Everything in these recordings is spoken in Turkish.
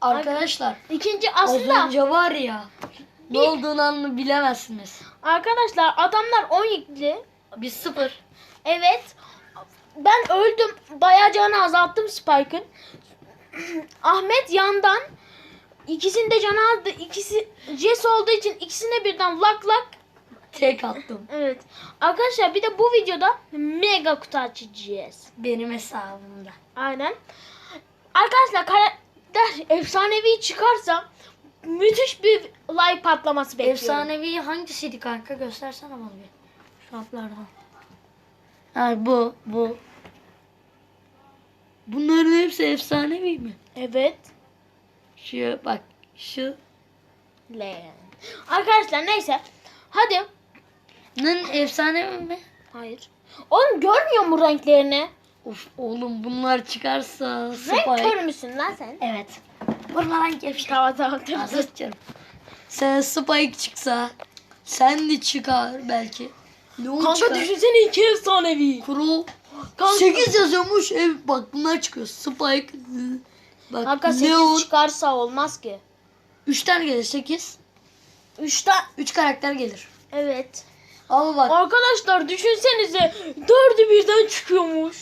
Arkadaşlar İkinci az aslında önce var ya ne olduğunu anını bilemezsiniz. arkadaşlar adamlar 17. Biz sıfır. Evet. Ben öldüm. Bayağı canı azalttım Spike'ın. Ahmet yandan ikisini de canı azdı. İkisi Jess olduğu için ikisine birden lak lak. Tek attım. Evet. Arkadaşlar bir de bu videoda mega kutu açacağız. Benim hesabımda. Aynen. Arkadaşlar karakter efsanevi çıkarsa müthiş bir like patlaması bekliyorum. Efsanevi hangisiydi kanka? Göstersene bana bir. Şu haplardan. Ha bu, bu. Bunların hepsi efsanevi mi? Evet. Şu bak, şu. Leğen. Arkadaşlar neyse. Hadi. Bunun efsanevi mi? Hayır. Oğlum görmüyor mu renklerini? Of oğlum bunlar çıkarsa Renk Spike. körü müsün lan sen? Evet. Bunlar gevşek. Tamam tamam tamam. Canım. Sen Spike çıksa sen de çıkar belki. Leon Kanka çıkar. düşünsene iki efsanevi. Kuro Kanka, 8 yazıyormuş. Ev bak bunlar çıkıyor. Spike. Bak Kanka 8 Leon. çıkarsa olmaz ki. 3 tane gelir 8. 3 tane. 3 karakter gelir. Evet. Ama bak Arkadaşlar düşünsenize dördü birden çıkıyormuş.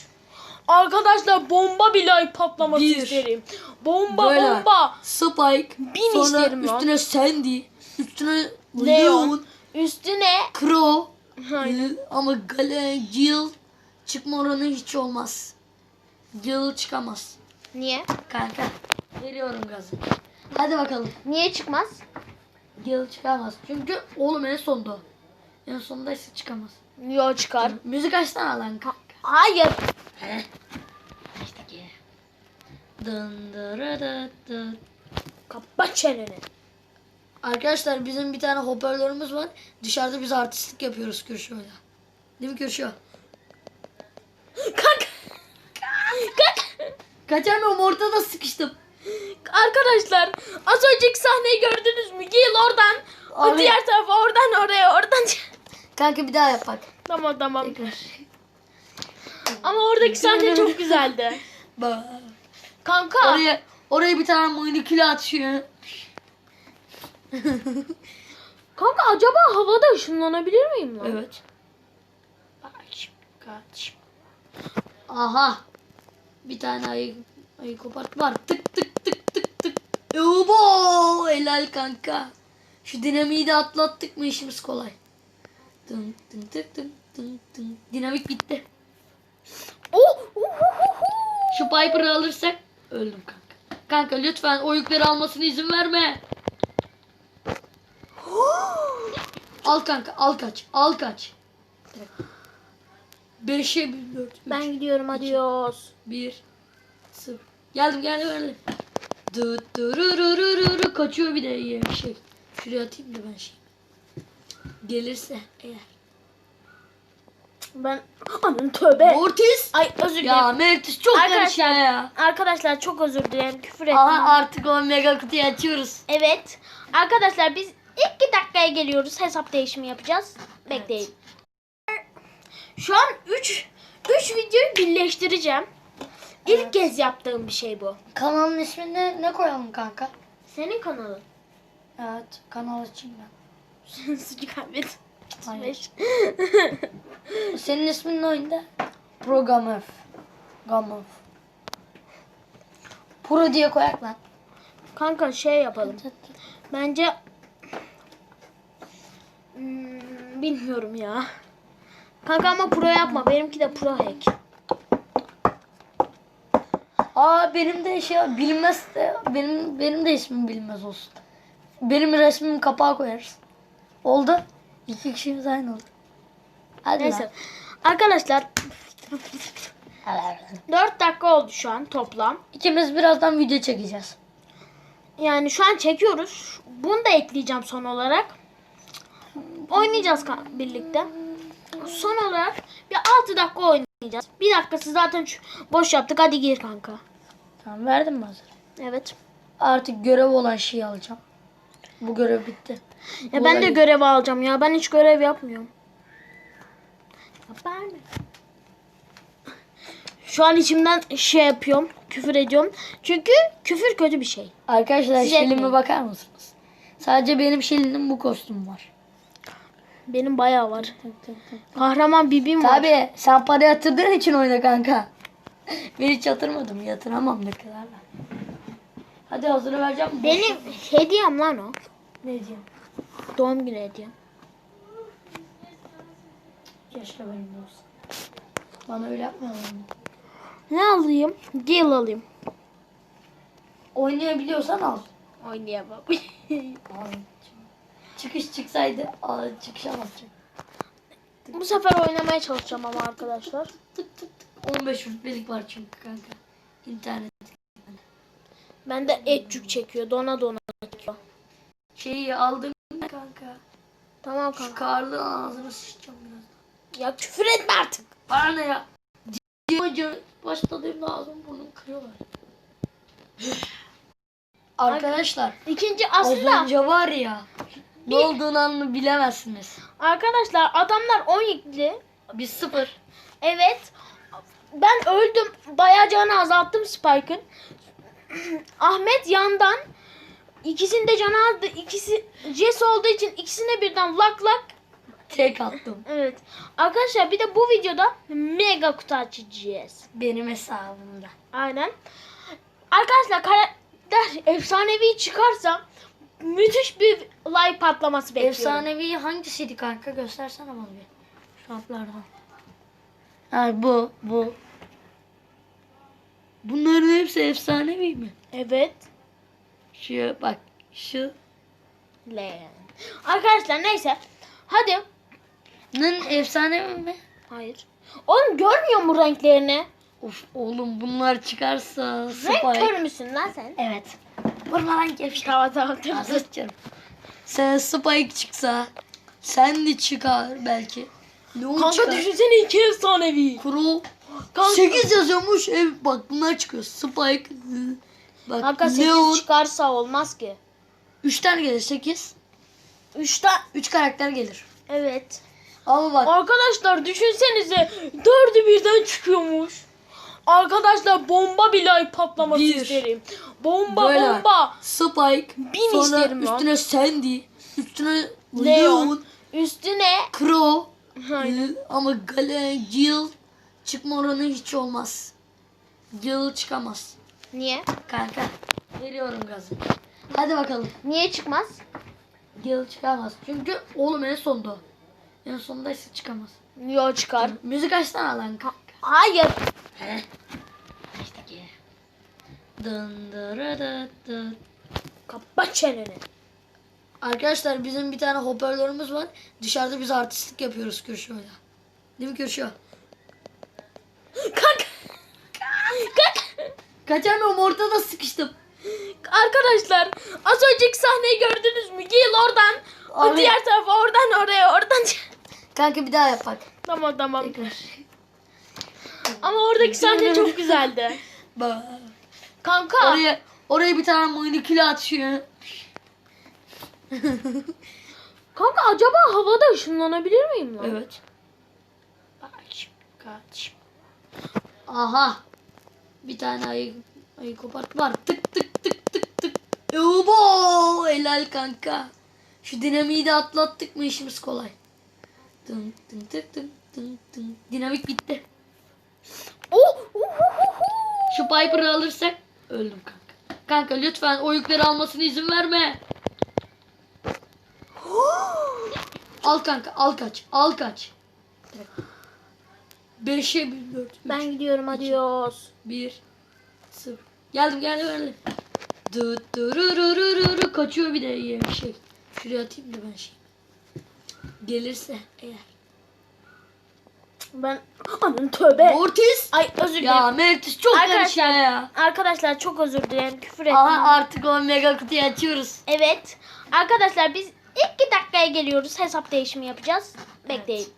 Arkadaşlar bomba bir like patlaması Bir. isterim. Bomba Böyle. bomba. Spike. Bin sonra isterim lan. üstüne Sandy. Üstüne Leon. Leon. Üstüne. Crow. Aynen. Ama Gale, Jill çıkma oranı hiç olmaz. Jill çıkamaz. Niye? Kanka veriyorum gazı. Hadi bakalım. Niye çıkmaz? Jill çıkamaz. Çünkü oğlum en sonda. o. En sonda ise çıkamaz. Yo çıkar. Müzik açsana lan kanka. Hayır. Heh. İşte ki. Dın dırı dı dı. Kapat çeneni. Arkadaşlar bizim bir tane hoparlörümüz var. Dışarıda biz artistlik yapıyoruz Kürşo'yla. Değil mi Kürşo? Kanka. Kanka. Kaçamıyorum ortada sıkıştım. Arkadaşlar az önceki sahneyi gördünüz mü? Gel oradan. O diğer tarafa oradan oraya oradan. Kanka bir daha yap bak. tamam tamam. Tekrar. Ama oradaki sahne çok güzeldi. Bak. Kanka. Oraya, oraya bir tane maniküle atıyor. Kanka acaba havada ışınlanabilir miyim lan? Evet. Kaç, kaç. Aha. Bir tane ayı, ayı kopart var. Tık tık tık tık tık. Ubo! Helal kanka. Şu dinamiği de atlattık mı işimiz kolay. Tın tın tık tın tın tın. Dinamik bitti. Oh. Şu Piper'ı alırsak öldüm kanka. Kanka lütfen o yükleri almasına izin verme. Al kanka al kaç al kaç. 5'e 4 Ben gidiyorum adios. 1 0 Geldim geldim geldim. Dı dırırırırırı kaçıyor bir de iyi bir şey. Şuraya atayım da ben şey. Gelirse eğer. Ben anın tövbe. Mortis. Ay özür dilerim. Ya Mortis çok Arkadaşlar- karışıyor ya. Arkadaşlar çok özür dilerim. Küfür ettim. Aha artık o mega kutuyu açıyoruz. Evet. Arkadaşlar biz iki dakikaya geliyoruz. Hesap değişimi yapacağız. Bekleyin. Şu an 3 3 videoyu birleştireceğim. İlk kez yaptığım bir şey bu. Kanalın ismini ne koyalım kanka? Senin kanalın. Evet kanal açayım ben. Sucuk Ahmet. Hayır. Senin ismin ne oyunda? Programöf. Gamöf. Pro diye koyak lan. Kanka şey yapalım. Bence Hmm, bilmiyorum ya. Kanka ama pro yapma. Benimki de pro hack. Aa benim de şey bilmez de benim benim de ismim bilmez olsun. Benim resmimi kapağa koyarız. Oldu. İki kişimiz aynı oldu. Hadi Neyse. lan. Arkadaşlar Hadi lan. 4 dakika oldu şu an toplam. İkimiz birazdan video çekeceğiz. Yani şu an çekiyoruz. Bunu da ekleyeceğim son olarak. Oynayacağız birlikte. Son olarak bir 6 dakika oynayacağız. Bir dakikası zaten boş yaptık. Hadi gir kanka. Tamam verdim mi hazır? Evet. Artık görev olan şeyi alacağım. Bu görev bitti. Ya Bu ben de görev alacağım ya. Ben hiç görev yapmıyorum. Ya ben mi? Şu an içimden şey yapıyorum. küfür ediyorum. Çünkü küfür kötü bir şey. Arkadaşlar Siz şelime bakar mısınız? Sadece benim şelimin bu kostüm var. Benim bayağı var. Kahraman bibim var. Tabi sen para yatırdığın için oyna kanka. Ben hiç yatırmadım. Yatıramam ne kadar da. Hadi hazırı vereceğim. Benim hediyem lan o. Ne diyeceğim? Doğum günü hediyem. Keşke benim de olsa. Bana öyle yapmıyorlar mı? Ne alayım? Gel alayım. Oynayabiliyorsan al. Oynayamam. Çıkış çıksaydı al, çıkışa basacak. Bu sefer oynamaya çalışacağım ama arkadaşlar. Tık tık tık. 15 rütbelik var çünkü kanka. İnternet. Ben de etçük çekiyor. Dona dona çekiyor. Şeyi aldım kanka. Tamam Şu kanka. karlı ağzını sıçacağım biraz. Ya küfür etme artık. Bana ne ya? Hoca başladığımda ağzım burnum kırıyorlar. Arkadaşlar İkinci az aslında önce var ya ne olduğunu anını bilemezsiniz. arkadaşlar adamlar 17. Biz sıfır. Evet. Ben öldüm. Bayağı canı azalttım Spike'ın. Ahmet yandan ikisini de canı azdı. İkisi Jess olduğu için ikisine birden lak lak. Tek attım. Evet. Arkadaşlar bir de bu videoda mega kutu açacağız. Benim hesabımda. Aynen. Arkadaşlar karakter efsanevi çıkarsa müthiş bir like patlaması bekliyorum. Efsanevi hangisiydi kanka? Göstersene bana bir. Şu atlardan. Ha bu bu. Bunların hepsi efsanevi mi? Evet. Şu bak şu. Le. Arkadaşlar neyse. Hadi. Bunun efsanevi mi? Hayır. Oğlum görmüyor mu renklerini? Of oğlum bunlar çıkarsa Renk Spike. körü müsün lan sen? Evet. Bunlar gevşek. Tamam tamam tamam. Azıtacağım. Sen Spike çıksa sen de çıkar belki. Leon Kanka çıkar. düşünsene iki efsanevi. Kuro Kanka, 8 yazıyormuş. Ev bak bunlar çıkıyor. Spike. Bak Kanka 8 Leon. çıkarsa olmaz ki. 3 tane gelir 8. 3 tane. 3 karakter gelir. Evet. Ama bak Arkadaşlar düşünsenize dördü birden çıkıyormuş. Arkadaşlar bomba bir like patlaması Bir. isterim. Bomba Böyle. bomba. Spike. Bin sonra isterim lan. üstüne Sandy. Üstüne Leon. Leon. Üstüne. Crow. Aynen. Ama Gale, Jill çıkma oranı hiç olmaz. Jill çıkamaz. Niye? Kanka veriyorum gazı. Hadi bakalım. Niye çıkmaz? Jill çıkamaz. Çünkü oğlum en sonda. En sondaysa çıkamaz. Yo çıkar. Müzik açsana lan kanka. Hayır. He. İşte ki. Dın dırı dı dı. Kapat çeneni. Arkadaşlar bizim bir tane hoparlörümüz var. Dışarıda biz artistlik yapıyoruz Kürşo'yla. Değil mi Kürşo? Kanka. Kanka. Kaçamıyorum ortada sıkıştım. Arkadaşlar az önceki sahneyi gördünüz mü? Gel oradan. O Abi. diğer tarafa oradan oraya oradan. Kanka bir daha yap bak. tamam tamam. Tekrar. Ama oradaki sahne çok güzeldi. Bak. Kanka. Oraya, oraya bir tane maniküle atıyor. Kanka acaba havada ışınlanabilir miyim lan? Evet. Şimdi kardeşim. Aha. Bir tane ayı, ayı kopart var. Tık tık tık tık tık. Ubo! Helal kanka. Şu dinamiği de atlattık mı işimiz kolay. Tın tın tık tın tın tın. Dinamik bitti. Oh, uh, uh, uh. Şu Piper'ı alırsak öldüm kanka. Kanka lütfen o yükleri almasına izin verme. Al kanka al kaç al kaç. Beşe bir dört. üç, Ben gidiyorum adios. bir. Sıfır. Geldim geldim geldim. Dı dırırırırırı kaçıyor bir de iyi bir şey. Şuraya atayım da ben şey. Gelirse eğer. Ben anın tövbe. Mortis. Ay özür dilerim. Ya Mortis çok karışıyor Arkadaşlar, ya. arkadaşlar çok özür dilerim. Küfür ettim. Aha artık o mega kutuyu açıyoruz. Evet. Arkadaşlar biz iki dakikaya geliyoruz. Hesap değişimi yapacağız. Bekleyin.